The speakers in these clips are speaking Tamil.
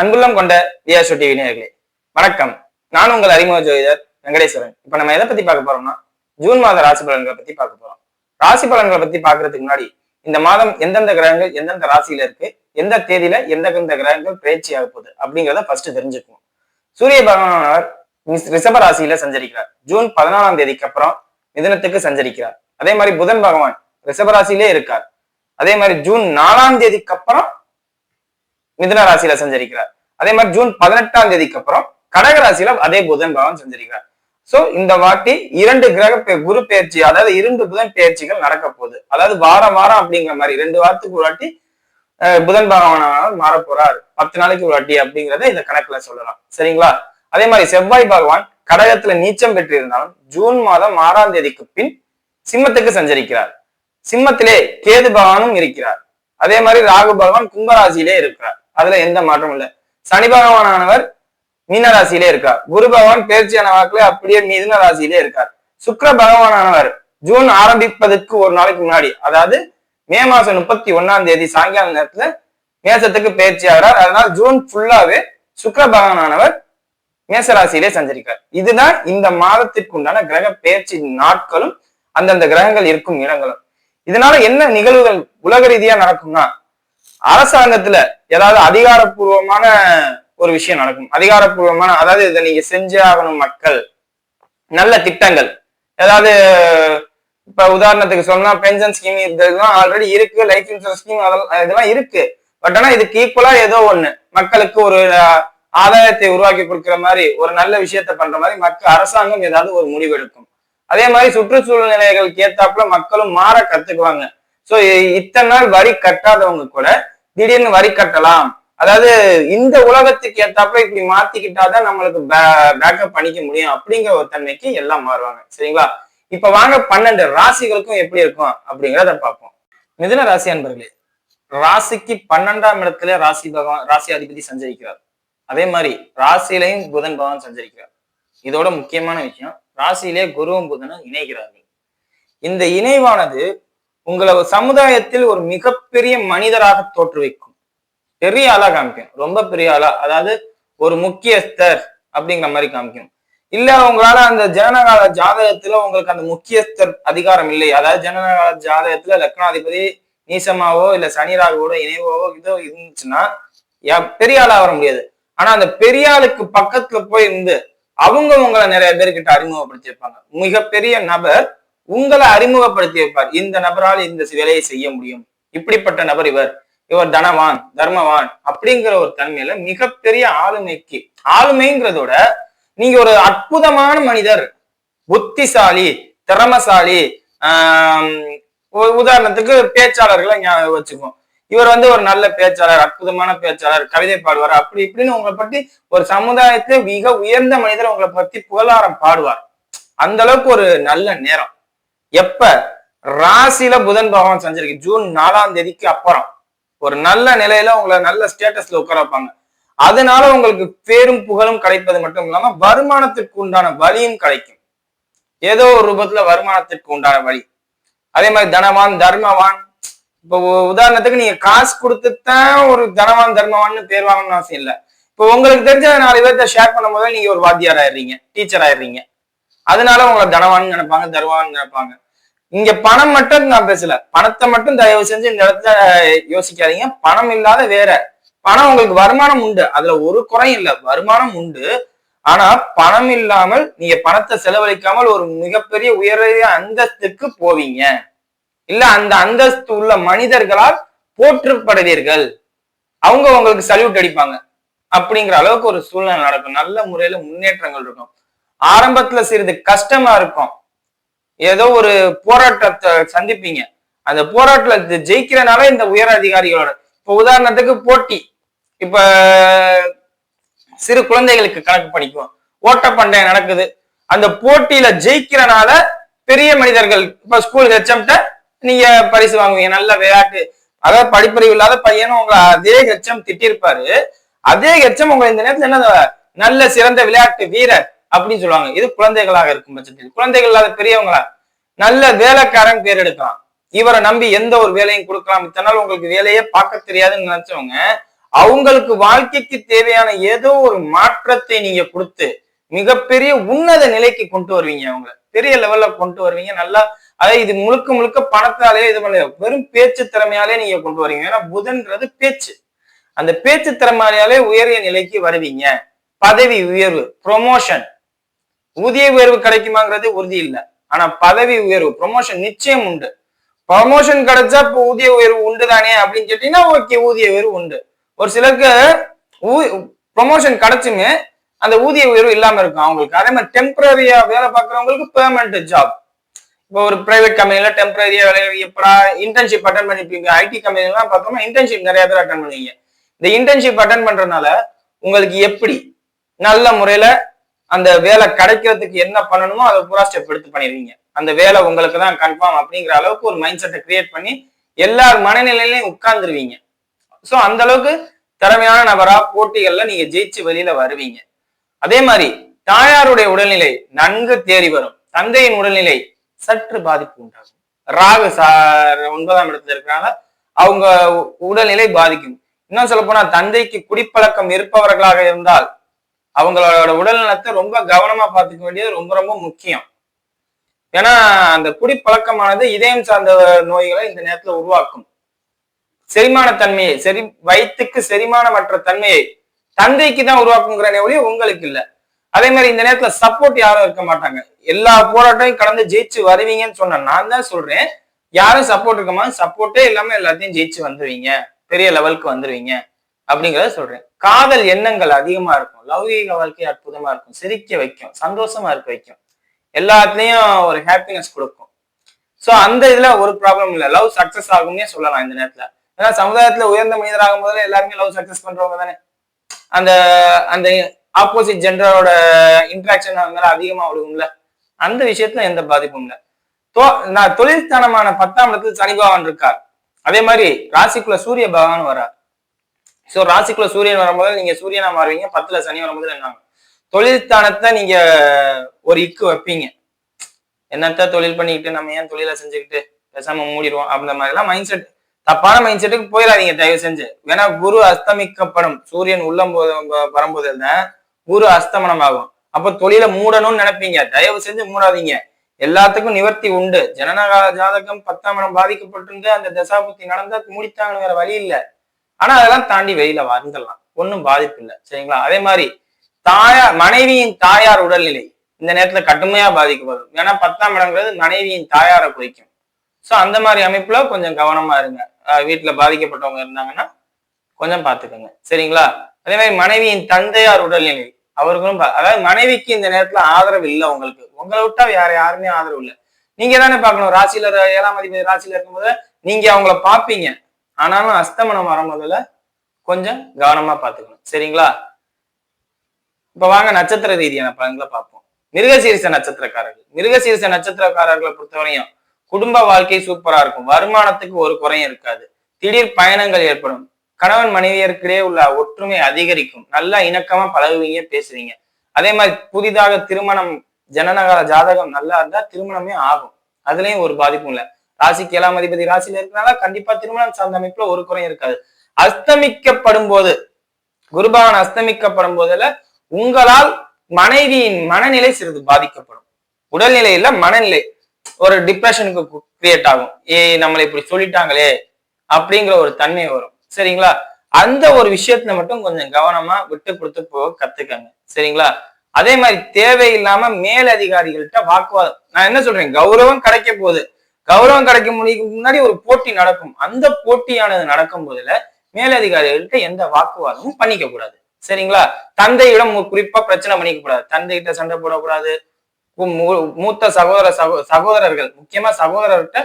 அன்புள்ளம் கொண்ட வியாசு டிவி நேர்களே வணக்கம். நான் உங்கள் அறிமுக ஜோதிடர் வெங்கடேஸ்வரன். இப்ப நம்ம எதை பத்தி பார்க்க போறோம்னா ஜூன் மாத ராசி பலன்களை பத்தி பார்க்க போறோம். ராசி பலன்களை பத்தி பாக்குறதுக்கு முன்னாடி இந்த மாதம் எந்தெந்த கிரகங்கள் எந்தெந்த ராசியில இருக்கு எந்த தேதியில எந்தெந்த கிரகங்கள் பயிற்சி ஆக போகுது அப்படிங்கிறத ஃபர்ஸ்ட் தெரிஞ்சுக்குவோம். சூரிய பகவானவர் ரிஷப ராசியில சஞ்சரிக்கிறார். ஜூன் பதினாலாம் தேதிக்கு அப்புறம் மிதனத்துக்கு சஞ்சரிக்கிறார். அதே மாதிரி புதன் பகவான் ரிஷப ராசியிலே இருக்கார். அதே மாதிரி ஜூன் நாலாம் தேதிக்கு அப்புறம் மிதுன ராசியில சஞ்சரிக்கிறார். அதே மாதிரி ஜூன் பதினெட்டாம் தேதிக்கு அப்புறம் கடக ராசியில அதே புதன் பகவான் சஞ்சரிக்கிறார். சோ இந்த வாட்டி இரண்டு கிரக குரு பயிற்சி அதாவது இரண்டு புதன் பெயர்ச்சிகள் நடக்க போகுது. அதாவது வாரம் வாரம் அப்படிங்கிற மாதிரி ரெண்டு வாரத்துக்கு ஒரு வாட்டி புதன் பகவான் மாற போறார் பத்து நாளைக்கு ஒரு வாட்டி அப்படிங்கிறத இந்த கணக்குல சொல்லலாம். சரிங்களா? அதே மாதிரி செவ்வாய் பகவான் கடகத்துல நீச்சம் பெற்றிருந்தாலும் ஜூன் மாதம் ஆறாம் தேதிக்கு பின் சிம்மத்துக்கு சஞ்சரிக்கிறார். சிம்மத்திலே கேது பகவானும் இருக்கிறார். அதே மாதிரி ராகு பகவான் கும்பராசியிலே இருக்கிறார். அதுல எந்த மாற்றமும் இல்லை. சனி பகவானவர் மீன ராசியிலே இருக்கார். குரு பகவான் பேர்ச்சியான வாக்குல அப்படியே மிதுன ராசியிலே இருக்கார். சுக்கர பகவானவர் ஜூன் ஆரம்பிப்பதற்கு ஒரு நாளைக்கு முன்னாடி அதாவது மே மாசம் முப்பத்தி ஒன்னாம் தேதி சாயங்கால நேரத்துல மேசத்துக்கு பயிற்சி ஆகிறார். அதனால் ஜூன் ஃபுல்லாவே சுக்கிர பகவானானவர் மேசராசியிலே சஞ்சரிக்கார் இதுதான் இந்த மாதத்திற்கு உண்டான கிரக பயிற்சி நாட்களும் அந்தந்த கிரகங்கள் இருக்கும் இடங்களும். இதனால என்ன நிகழ்வுகள் உலக ரீதியா நடக்கும்னா அரசாங்கத்துல ஏதாவது அதிகாரப்பூர்வமான ஒரு விஷயம் நடக்கும். அதிகாரப்பூர்வமான அதாவது இதை நீங்க செஞ்சே ஆகணும் மக்கள். நல்ல திட்டங்கள். ஏதாவது இப்ப உதாரணத்துக்கு சொன்னா பென்ஷன் ஸ்கீம் இதெல்லாம் ஆல்ரெடி இருக்கு லைஃப் இன்சூரன்ஸ் ஸ்கீம் அதெல்லாம் இதெல்லாம் இருக்கு. பட் ஆனா இதுக்கு ஈக்குவலா ஏதோ ஒண்ணு. மக்களுக்கு ஒரு ஆதாயத்தை உருவாக்கி கொடுக்கிற மாதிரி ஒரு நல்ல விஷயத்த பண்ற மாதிரி மக்கள் அரசாங்கம் ஏதாவது ஒரு முடிவு எடுக்கும் அதே மாதிரி சுற்றுச்சூழல் நிலைகளுக்கு ஏத்தாப்புல மக்களும் மாற கத்துக்குவாங்க. சோ இத்தனை நாள் வரி கட்டாதவங்க கூட திடீர்னு வரி கட்டலாம். அதாவது இந்த உலகத்துக்கு ஏத்தாப்புல இப்படி மாத்திக்கிட்டாதான் நம்மளுக்கு பேக்கப் பண்ணிக்க முடியும் அப்படிங்கிற ஒரு தன்மைக்கு எல்லாம் மாறுவாங்க. சரிங்களா? இப்ப வாங்க பன்னெண்டு ராசிகளுக்கும் எப்படி இருக்கும் அப்படிங்கிறத பார்ப்போம். மிதுன ராசி அன்பர்களே ராசிக்கு பன்னெண்டாம் இடத்துல ராசி பகவான் ராசி அதிபதி சஞ்சரிக்கிறார். அதே மாதிரி ராசியிலையும் புதன் பகவான் சஞ்சரிக்கிறார். இதோட முக்கியமான விஷயம் ராசியிலே குருவும் புதனும் இணைகிறார்கள். இந்த இணைவானது உங்களை சமுதாயத்தில் ஒரு மிகப்பெரிய மனிதராக தோற்றுவிக்கும். பெரிய ஆளா காமிக்கும் ரொம்ப பெரிய ஆளா அதாவது ஒரு முக்கியஸ்தர் அப்படிங்கிற மாதிரி காமிக்கும் இல்ல உங்களால அந்த ஜனனகால ஜாதகத்துல உங்களுக்கு அந்த முக்கியஸ்தர் அதிகாரம் இல்லை. அதாவது ஜனனகால ஜாதகத்துல லக்னாதிபதி நீசமாவோ இல்ல சனி இணைவோவோ இணைவாவோ இதோ இருந்துச்சுன்னா யா- பெரிய ஆளா வர முடியாது. ஆனா அந்த பெரிய ஆளுக்கு பக்கத்துல போய் இருந்து அவங்க உங்களை நிறைய பேர்கிட்ட அறிமுகப்படுத்தியிருப்பாங்க. மிகப்பெரிய நபர் உங்களை அறிமுகப்படுத்தி வைப்பார் இந்த நபரால் இந்த வேலையை செய்ய முடியும். இப்படிப்பட்ட நபர் இவர். இவர் தனவான் தர்மவான் அப்படிங்கிற ஒரு தன்மையில மிகப்பெரிய ஆளுமைக்கு ஆளுமைங்கிறதோட நீங்க ஒரு அற்புதமான மனிதர். புத்திசாலி திறமசாலி ஆஹ் உதாரணத்துக்கு பேச்சாளர்களை ஞாபகம் வச்சுக்குவோம் இவர் வந்து ஒரு நல்ல பேச்சாளர் அற்புதமான பேச்சாளர் கவிதை பாடுவார் அப்படி இப்படின்னு உங்களை பத்தி ஒரு சமுதாயத்துல மிக உயர்ந்த மனிதர் உங்களை பத்தி புகழாரம் பாடுவார். அந்த அளவுக்கு ஒரு நல்ல நேரம். எப்ப? ராசியில புதன் பகவான் செஞ்சிருக்கு ஜூன் நாலாம் தேதிக்கு அப்புறம். ஒரு நல்ல நிலையில உங்களை நல்ல ஸ்டேட்டஸ்ல உட்கார வைப்பாங்க. அதனால உங்களுக்கு பேரும் புகழும் கிடைப்பது மட்டும் இல்லாம வருமானத்திற்கு உண்டான வழியும் கிடைக்கும். ஏதோ ஒரு ரூபத்துல வருமானத்திற்கு உண்டான வழி. அதே மாதிரி தனவான் தர்மவான். இப்போ உதாரணத்துக்கு நீங்க காசு கொடுத்துத்தான் ஒரு தனவான் தர்மவான்னு பேர் வாங்கணும்னு அவசியம் இல்லை. இப்போ உங்களுக்கு தெரிஞ்ச நாலு பேர்த்த ஷேர் பண்ணும் போது நீங்க ஒரு வாத்தியார் ஆயிடுறீங்க டீச்சர் ஆயிடுறீங்க. அதனால உங்களை தனவான் நினைப்பாங்க தருவான்னு நினைப்பாங்க. இங்க பணம் மட்டும் நான் பேசல. பணத்தை மட்டும் தயவு செஞ்சு இந்த இடத்துல யோசிக்காதீங்க. பணம் இல்லாத வேற. பணம் உங்களுக்கு வருமானம் உண்டு. அதுல ஒரு குறையும் இல்ல. வருமானம் உண்டு. ஆனா பணம் இல்லாமல் நீங்க பணத்தை செலவழிக்காமல் ஒரு மிகப்பெரிய உயரிய அந்தஸ்துக்கு போவீங்க. இல்ல அந்த அந்தஸ்து உள்ள மனிதர்களால் போற்றப்படுவீர்கள். அவங்க உங்களுக்கு சல்யூட் அடிப்பாங்க. அப்படிங்கிற அளவுக்கு ஒரு சூழ்நிலை நடக்கும். நல்ல முறையில முன்னேற்றங்கள் இருக்கும். ஆரம்பத்துல சிறிது கஷ்டமா இருக்கும். ஏதோ ஒரு போராட்டத்தை சந்திப்பீங்க. அந்த போராட்டத்துல ஜெயிக்கிறனால இந்த உயர் அதிகாரிகளோட இப்ப உதாரணத்துக்கு போட்டி. இப்ப சிறு குழந்தைகளுக்கு கணக்கு பண்ணிக்குவோம் ஓட்டப்பந்தயம் நடக்குது. அந்த போட்டியில ஜெயிக்கிறனால பெரிய மனிதர்கள் இப்ப ஸ்கூல் ஹெச்எம்ட்ட நீங்க பரிசு வாங்குவீங்க. நல்ல விளையாட்டு. அதாவது படிப்பறிவு இல்லாத பையனும் உங்களை அதே ஹெச்எம் திட்டிருப்பாரு. அதே ஹெச்எம் உங்களை இந்த நேரத்துல என்ன நல்ல சிறந்த விளையாட்டு வீரர். அப்படின்னு சொல்லுவாங்க. இது குழந்தைகளாக இருக்கும் பட்சத்தில். குழந்தைகள் இல்லாத பெரியவங்களா? நல்ல வேலைக்காரன் பேர் எடுக்கலாம். இவரை நம்பி எந்த ஒரு வேலையும் கொடுக்கலாம். இத்தனை நாள் உங்களுக்கு வேலையே பார்க்க தெரியாதுன்னு நினைச்சவங்க அவங்களுக்கு வாழ்க்கைக்கு தேவையான ஏதோ ஒரு மாற்றத்தை நீங்க கொடுத்து மிகப்பெரிய உன்னத நிலைக்கு கொண்டு வருவீங்க அவங்கள. பெரிய லெவல்ல கொண்டு வருவீங்க. நல்லா அதாவது இது முழுக்க முழுக்க பணத்தாலே இது பண்ண வெறும் பேச்சு திறமையாலே நீங்க கொண்டு வருவீங்க. ஏன்னா புதன்றது பேச்சு. அந்த பேச்சு திறமையாலே உயரிய நிலைக்கு வருவீங்க. பதவி உயர்வு ப்ரொமோஷன் ஊதிய உயர்வு கிடைக்குமாங்கிறது உறுதி இல்லை. ஆனா பதவி உயர்வு ப்ரொமோஷன் நிச்சயம் உண்டு. ப்ரொமோஷன் கிடைச்சா இப்போ ஊதிய உயர்வு உண்டு தானே அப்படின்னு கேட்டீங்கன்னா ஓகே ஊதிய உயர்வு உண்டு. ஒரு சிலருக்கு ப்ரொமோஷன் கிடைச்சுமே அந்த ஊதிய உயர்வு இல்லாம இருக்கும். அவங்களுக்கு அதே மாதிரி டெம்பரரியா வேலை பார்க்குறவங்களுக்கு பெர்மனன்ட் ஜாப் இப்போ ஒரு பிரைவேட் கம்பெனில டெம்பரரியா வேலை எப்படா இன்டர்ன்ஷிப் அட்டன் பண்ணிருப்பீங்க ஐடி கம்பெனிலாம் பார்த்தோம்னா இன்டர்ன்ஷிப் நிறைய பேர் அட்டன் பண்ணுவீங்க. இந்த இன்டர்ன்ஷிப் அட்டன் பண்றதுனால உங்களுக்கு எப்படி? நல்ல முறையில அந்த வேலை கிடைக்கிறதுக்கு என்ன பண்ணணுமோ அதை பூரா ஸ்டெப் எடுத்து பண்ணிடுவீங்க. அந்த வேலை உங்களுக்கு தான் கன்ஃபார்ம் அப்படிங்கிற அளவுக்கு ஒரு மைண்ட் செட்டை கிரியேட் பண்ணி எல்லார் மனநிலையிலையும் உட்கார்ந்துருவீங்க. ஸோ அந்த அளவுக்கு திறமையான நபரா போட்டிகள்ல நீங்க ஜெயிச்சு வெளியில வருவீங்க. அதே மாதிரி தாயாருடைய உடல்நிலை நன்கு தேறி வரும். தந்தையின் உடல்நிலை சற்று பாதிப்பு உண்டாகும். ராகு சார் ஒன்பதாம் இடத்துல இருக்கிறனால அவங்க உடல்நிலை பாதிக்கும். இன்னும் சொல்ல போனா தந்தைக்கு குடிப்பழக்கம் இருப்பவர்களாக இருந்தால் அவங்களோட உடல் நலத்தை ரொம்ப கவனமா பார்த்துக்க வேண்டியது ரொம்ப ரொம்ப முக்கியம். ஏன்னா அந்த குடிப்பழக்கமானது இதயம் சார்ந்த நோய்களை இந்த நேரத்துல உருவாக்கும். செரிமான தன்மையை செரி வயிற்றுக்கு செரிமானமற்ற தன்மையை தந்தைக்கு தான் உருவாக்குங்கிற ஒழிய உங்களுக்கு இல்லை. அதே மாதிரி இந்த நேரத்துல சப்போர்ட் யாரும் இருக்க மாட்டாங்க. எல்லா போராட்டையும் கடந்து ஜெயிச்சு வருவீங்கன்னு சொன்ன நான் தான் சொல்றேன். யாரும் சப்போர்ட் இருக்கமா சப்போர்ட்டே இல்லாம எல்லாத்தையும் ஜெயிச்சு வந்துருவீங்க. பெரிய லெவலுக்கு வந்துருவீங்க. அப்படிங்கிறத சொல்றேன். காதல் எண்ணங்கள் அதிகமா இருக்கும். லௌகீக வாழ்க்கை அற்புதமா இருக்கும். சிரிக்க வைக்கும். சந்தோஷமா இருக்க வைக்கும். எல்லாத்துலயும் ஒரு ஹாப்பினஸ் கொடுக்கும். சோ அந்த இதுல ஒரு ப்ராப்ளம் இல்ல. லவ் சக்சஸ் ஆகும்னே சொல்லலாம் இந்த நேரத்துல. ஏன்னா சமுதாயத்துல உயர்ந்த மனிதராகும் போதுல எல்லாருமே லவ் சக்சஸ் பண்றவங்க தானே. அந்த அந்த ஆப்போசிட் ஜெண்டரோட இன்ட்ராக்ஷன் அதனால அதிகமா விடுவோம்ல அந்த விஷயத்துல எந்த பாதிப்பும் இல்ல. நான் தொழில்ஸ்தானமான பத்தாம் இடத்துல சனி பகவான் இருக்கார். அதே மாதிரி ராசிக்குள்ள சூரிய பகவான் வரார் சோ ராசிக்குள்ள சூரியன் வரும்போது நீங்க சூரியனா மாறுவீங்க பத்துல சனி வரும்போது என்ன தொழில் ஸ்தானத்தை நீங்க ஒரு இக்கு வைப்பீங்க. என்னத்த தொழில் பண்ணிக்கிட்டு நம்ம ஏன் தொழிலை செஞ்சுக்கிட்டு பேசாம மூடிடுவோம் அந்த மாதிரி எல்லாம் மைண்ட் செட் தப்பான மைண்ட் செட்டுக்கு போயிடாதீங்க தயவு செஞ்சு. ஏன்னா குரு அஸ்தமிக்கப்படும். சூரியன் உள்ளம் போது வரும்போது குரு அஸ்தமனம் ஆகும் அப்ப தொழிலை மூடணும்னு நினைப்பீங்க. தயவு செஞ்சு மூடாதீங்க. எல்லாத்துக்கும் நிவர்த்தி உண்டு. ஜனனகால ஜாதகம் பத்தாம் இடம் பாதிக்கப்பட்டிருந்து அந்த தசாபுத்தி நடந்தா முடித்தாங்கன்னு வேற வழி இல்ல. ஆனா அதெல்லாம் தாண்டி வெளியில வந்துடலாம். ஒன்றும் பாதிப்பு இல்லை சரிங்களா? அதே மாதிரி தாயார் மனைவியின் தாயார் உடல்நிலை இந்த நேரத்துல கடுமையா பாதிக்கப்படும். ஏன்னா பத்தாம் இடங்கிறது மனைவியின் தாயாரை குறிக்கும். சோ அந்த மாதிரி அமைப்புல கொஞ்சம் கவனமா இருங்க. வீட்டுல பாதிக்கப்பட்டவங்க இருந்தாங்கன்னா கொஞ்சம் பார்த்துக்கோங்க சரிங்களா? அதே மாதிரி மனைவியின் தந்தையார் உடல்நிலை அவர்களும் அதாவது மனைவிக்கு இந்த நேரத்துல ஆதரவு இல்லை உங்களுக்கு. உங்களை விட்டா வேற யாருமே ஆதரவு இல்லை. நீங்க தானே பார்க்கணும். ராசியில ஏழாம் அதிபதி ராசியில இருக்கும்போது நீங்க அவங்கள பார்ப்பீங்க. ஆனாலும் அஸ்தமனம் வரும்போதுல கொஞ்சம் கவனமா பாத்துக்கணும் சரிங்களா? இப்ப வாங்க நட்சத்திர ரீதியான பலன்களை பார்ப்போம். மிருகசீரிச நட்சத்திரக்காரர்கள். மிருகசீரிச நட்சத்திரக்காரர்களை பொறுத்தவரையும் குடும்ப வாழ்க்கை சூப்பரா இருக்கும். வருமானத்துக்கு ஒரு குறையும் இருக்காது. திடீர் பயணங்கள் ஏற்படும். கணவன் மனைவியருக்கிடையே உள்ள ஒற்றுமை அதிகரிக்கும். நல்லா இணக்கமா பழகுவீங்க பேசுவீங்க. அதே மாதிரி புதிதாக திருமணம் ஜனநகர ஜாதகம் நல்லா இருந்தா திருமணமே ஆகும். அதுலயும் ஒரு பாதிப்பும் இல்லை. ராசிக்கு ஏழாம் அதிபதி ராசியில இருக்கிறனால கண்டிப்பா திருமணம் சார்ந்த அமைப்புல ஒரு குறையும் இருக்காது. அஸ்தமிக்கப்படும் போது குருபகவான் அஸ்தமிக்கப்படும் போதுல உங்களால் மனைவியின் மனநிலை சிறிது பாதிக்கப்படும். உடல்நிலை இல்ல மனநிலை ஒரு டிப்ரெஷனுக்கு கிரியேட் ஆகும். ஏ நம்மளை இப்படி சொல்லிட்டாங்களே அப்படிங்கிற ஒரு தன்மை வரும். சரிங்களா? அந்த ஒரு விஷயத்துல மட்டும் கொஞ்சம் கவனமா விட்டு கொடுத்து போக கத்துக்கங்க. சரிங்களா? அதே மாதிரி தேவையில்லாம மேலதிகாரிகள்கிட்ட வாக்குவாதம். நான் என்ன சொல்றேன்? கௌரவம் கிடைக்க போகுது. கௌரவம் கிடைக்கும் முன்னாடி ஒரு போட்டி நடக்கும். அந்த போட்டியானது நடக்கும் போதுல மேலதிகாரிகள்கிட்ட எந்த வாக்குவாதமும் பண்ணிக்க கூடாது. சரிங்களா? தந்தையிடம் குறிப்பா பிரச்சனை பண்ணிக்க கூடாது. தந்தைகிட்ட சண்டை போடக்கூடாது. மூத்த சகோதர சகோ சகோதரர்கள் முக்கியமா சகோதரர்கிட்ட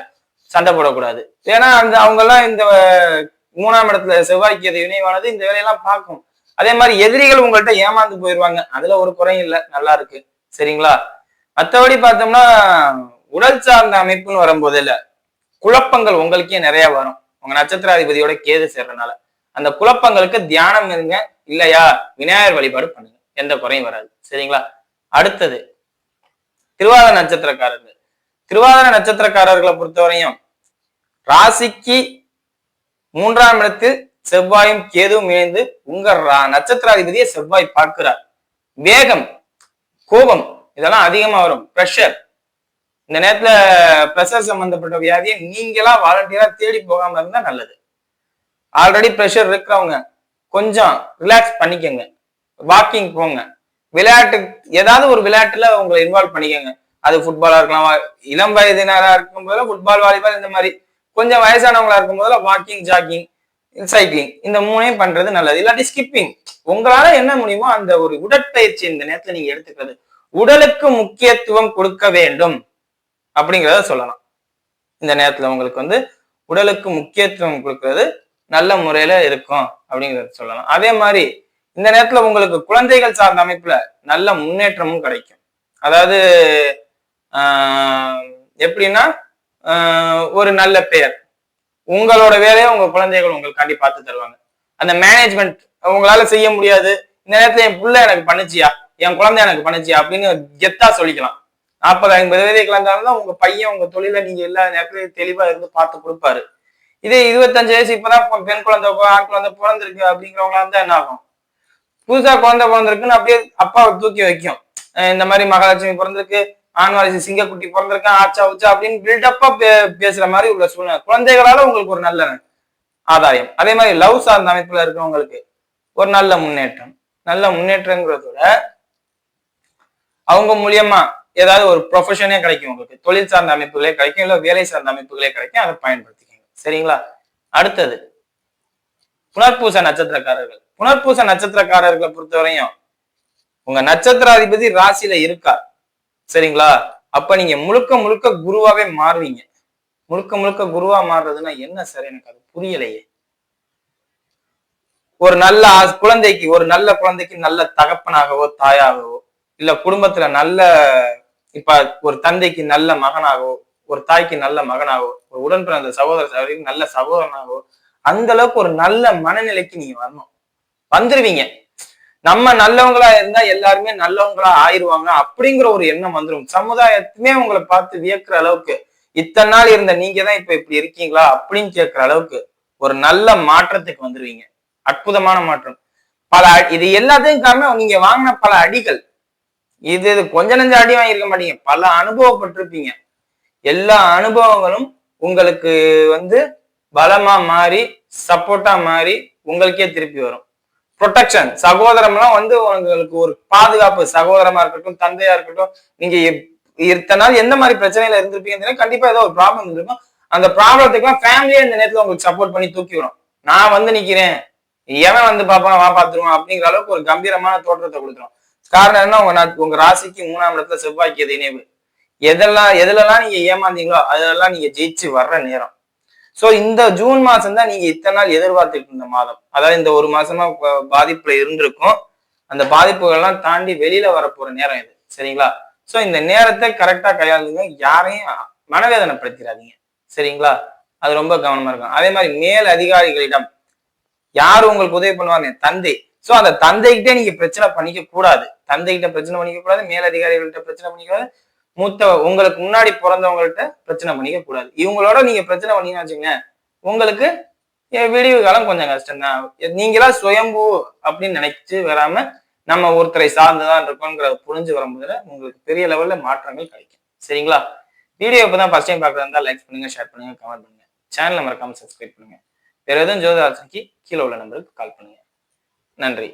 சண்டை போடக்கூடாது. ஏன்னா அந்த அவங்க எல்லாம் இந்த மூணாம் இடத்துல செவ்வாய்க்கு இணைவானது இந்த வேலையெல்லாம் பார்க்கும். அதே மாதிரி எதிரிகள் உங்கள்கிட்ட ஏமாந்து போயிடுவாங்க அதுல ஒரு குறையும் இல்லை. நல்லா இருக்கு. சரிங்களா? மற்றபடி பார்த்தோம்னா உடல் சார்ந்த அமைப்புன்னு வரும்போது இல்ல குழப்பங்கள் உங்களுக்கே நிறைய வரும். உங்க நட்சத்திராதிபதியோட கேது சேர்றதுனால அந்த குழப்பங்களுக்கு தியானம் இருங்க இல்லையா? விநாயகர் வழிபாடு பண்ணுங்க. எந்த குறையும் வராது. சரிங்களா? அடுத்தது திருவாதிர நட்சத்திரக்காரர்கள். திருவாதிர நட்சத்திரக்காரர்களை பொறுத்தவரையும் ராசிக்கு மூன்றாம் இடத்தில் செவ்வாயும் கேதுவும் இணைந்து உங்க ரா- நட்சத்திராதிபதியை செவ்வாய் பார்க்கிறார். வேகம் கோபம் இதெல்லாம் அதிகமா வரும். ப்ரெஷர் இந்த நேரத்துல ப்ரெஷர் சம்பந்தப்பட்ட வியாதியை நீங்களா வாலண்டியரா தேடி போகாம இருந்தா நல்லது. ஆல்ரெடி ப்ரெஷர் இருக்கிறவங்க கொஞ்சம் ரிலாக்ஸ் பண்ணிக்கோங்க. வாக்கிங் போங்க. விளையாட்டு ஏதாவது ஒரு விளையாட்டுல உங்களை இன்வால்வ் பண்ணிக்கோங்க. அது ஃபுட்பாலா இருக்கலாம் இளம் வயதினரா இருக்கும் போதுல ஃபுட்பால் வாலிபால் இந்த மாதிரி கொஞ்சம் வயசானவங்களா இருக்கும் போதுல வாக்கிங் ஜாக்கிங் சைக்கிளிங் இந்த மூணையும் பண்றது நல்லது. இல்லாட்டி ஸ்கிப்பிங் உங்களால என்ன முடியுமோ அந்த ஒரு உடற்பயிற்சி இந்த நேரத்துல நீங்க எடுத்துக்கிறது. உடலுக்கு முக்கியத்துவம் கொடுக்க வேண்டும். அப்படிங்கிறத சொல்லலாம். இந்த நேரத்துல உங்களுக்கு வந்து உடலுக்கு முக்கியத்துவம் கொடுக்கறது நல்ல முறையில இருக்கும் அப்படிங்கிறத சொல்லலாம். அதே மாதிரி இந்த நேரத்துல உங்களுக்கு குழந்தைகள் சார்ந்த அமைப்புல நல்ல முன்னேற்றமும் கிடைக்கும். அதாவது எப்படின்னா ஒரு நல்ல பெயர். உங்களோட வேலையை உங்க குழந்தைகள் உங்களுக்காண்டி பார்த்து தருவாங்க. அந்த மேனேஜ்மெண்ட் உங்களால செய்ய முடியாது. இந்த நேரத்துல என் பிள்ளை எனக்கு பண்ணுச்சியா? என் குழந்தை எனக்கு பண்ணுச்சியா? அப்படின்னு கெத்தா சொல்லிக்கலாம். நாற்பது ஐம்பது வயதுக்கு உங்க பையன் உங்க தொழில நீங்க எல்லா நேரத்துலயும் தெளிவா இருந்து பார்த்து கொடுப்பாரு. இதே இருபத்தஞ்சு வயசு இப்பதான் பெண் குழந்தை ஆண் குழந்தை பிறந்திருக்கு அப்படிங்கிறவங்களா இருந்தா என்ன ஆகும்? புதுசா குழந்தை பிறந்திருக்குன்னு அப்படியே அப்பாவை தூக்கி வைக்கும். இந்த மாதிரி மகாலட்சுமி பிறந்திருக்கு ஆண்வாரிசி சிங்கக்குட்டி பிறந்திருக்கேன் ஆச்சா உச்சா அப்படின்னு பில்டப்பா பேசுற மாதிரி உள்ள சூழ்நிலை. குழந்தைகளால உங்களுக்கு ஒரு நல்ல ஆதாயம். அதே மாதிரி லவ் சார்ந்த அமைப்புல இருக்கிறவங்களுக்கு ஒரு நல்ல முன்னேற்றம். நல்ல முன்னேற்றங்கிறதோட அவங்க மூலியமா ஏதாவது ஒரு ப்ரொஃபஷனே கிடைக்கும் உங்களுக்கு. தொழில் சார்ந்த அமைப்புகளே கிடைக்கும் இல்ல வேலை சார்ந்த அமைப்புகளே கிடைக்கும் அதை பயன்படுத்திக்கங்க. சரிங்களா? அடுத்தது புனர்பூச நட்சத்திரக்காரர்கள். புனர்பூச நட்சத்திரக்காரர்களை பொறுத்தவரையும் உங்க நட்சத்திராதிபதி ராசியில இருக்கார். சரிங்களா? அப்ப நீங்க முழுக்க முழுக்க குருவாவே மாறுவீங்க. முழுக்க முழுக்க குருவா மாறுறதுன்னா என்ன சார் எனக்கு அது புரியலையே. ஒரு நல்ல குழந்தைக்கு ஒரு நல்ல குழந்தைக்கு நல்ல தகப்பனாகவோ தாயாகவோ இல்ல குடும்பத்துல நல்ல இப்ப ஒரு தந்தைக்கு நல்ல மகனாகவோ ஒரு தாய்க்கு நல்ல மகனாகவோ ஒரு உடன் பிறந்த சகோதர சகோதரிக்கு நல்ல சகோதரனாகவோ அந்த அளவுக்கு ஒரு நல்ல மனநிலைக்கு நீங்க வரணும். வந்துருவீங்க. நம்ம நல்லவங்களா இருந்தா எல்லாருமே நல்லவங்களா ஆயிருவாங்க அப்படிங்கிற ஒரு எண்ணம் வந்துரும். சமுதாயத்துமே உங்களை பார்த்து வியக்கிற அளவுக்கு இத்தனை நாள் இருந்த நீங்க தான் இப்ப இப்படி இருக்கீங்களா அப்படின்னு கேட்கிற அளவுக்கு ஒரு நல்ல மாற்றத்துக்கு வந்துருவீங்க. அற்புதமான மாற்றம். பல இது எல்லாத்தையும் காரணம் நீங்க வாங்கின பல அடிகள். இது இது கொஞ்ச நஞ்ச அடி வாங்கியிருக்க மாட்டீங்க. பல அனுபவப்பட்டிருப்பீங்க. எல்லா அனுபவங்களும் உங்களுக்கு வந்து பலமா மாறி சப்போர்ட்டா மாறி உங்களுக்கே திருப்பி வரும். ப்ரொடெக்ஷன் சகோதரம்லாம் வந்து உங்களுக்கு ஒரு பாதுகாப்பு. சகோதரமா இருக்கட்டும் தந்தையா இருக்கட்டும் நீங்க இத்தனை நாள் எந்த மாதிரி பிரச்சனையில இருந்திருப்பீங்கன்னு கண்டிப்பா ஏதோ ஒரு ப்ராப்ளம் இருந்திருக்கும். அந்த ப்ராப்ளத்துக்குலாம் ஃபேமிலியே இந்த நேரத்துல உங்களுக்கு சப்போர்ட் பண்ணி தூக்கி வரும். நான் வந்து நிக்கிறேன். எவன் வந்து பாப்பான் வா பாத்துருவான் அப்படிங்கிற அளவுக்கு ஒரு கம்பீரமான தோற்றத்தை கொடுத்துரும். காரணம் என்ன? உங்க உங்க ராசிக்கு மூணாம் இடத்துல செவ்வாய்க்கு எது இணைவு? எதெல்லாம் எதுலலாம் நீங்க ஏமாந்தீங்களோ அதெல்லாம் நீங்க ஜெயிச்சு வர்ற நேரம். சோ இந்த ஜூன் மாசம் தான் நீங்க இத்தனை நாள் எதிர்பார்த்துட்டு இருந்த மாதம். அதாவது இந்த ஒரு மாசமா பாதிப்புல இருந்திருக்கும். அந்த பாதிப்புகள்லாம் தாண்டி வெளியில வரப்போற நேரம் இது. சரிங்களா? சோ இந்த நேரத்தை கரெக்டா கையாளுங்க. யாரையும் மனவேதனைப்படுத்திடாதீங்க. சரிங்களா? அது ரொம்ப கவனமா இருக்கும் அதே மாதிரி மேல் அதிகாரிகளிடம் யார் உங்களுக்கு உதவி பண்ணுவாங்க தந்தை. சோ அந்த தந்தைகிட்டே நீங்க பிரச்சனை பண்ணிக்க கூடாது. தந்தைகிட்ட பிரச்சனை பண்ணிக்க கூடாது மேலதிகாரிகள்கிட்ட பிரச்சனை பண்ணிக்க மூத்த உங்களுக்கு முன்னாடி பிறந்தவங்கள்ட்ட பிரச்சனை பண்ணிக்க கூடாது. இவங்களோட நீங்க பிரச்சனை பண்ணீங்கன்னு வச்சுங்களேன் உங்களுக்கு விடிவு காலம் கொஞ்சம் கஷ்டம் தான் நீங்களா சுயம்பு அப்படின்னு நினைச்சு வராம நம்ம ஒருத்தரை சார்ந்துதான் இருக்கோங்கிறத புரிஞ்சு வரும்போதுல உங்களுக்கு பெரிய லெவல்ல மாற்றங்கள் கிடைக்கும். சரிங்களா? வீடியோ இப்பதான் ஃபர்ஸ்ட் டைம் பார்க்கறதா லைக் பண்ணுங்க ஷேர் பண்ணுங்க கமெண்ட் பண்ணுங்க. சேனலை மறக்காம சப்ஸ்கிரைப் பண்ணுங்க. வேற எதுவும் ஜோதி கீழே உள்ள நம்பருக்கு கால் பண்ணுங்க. நன்றி.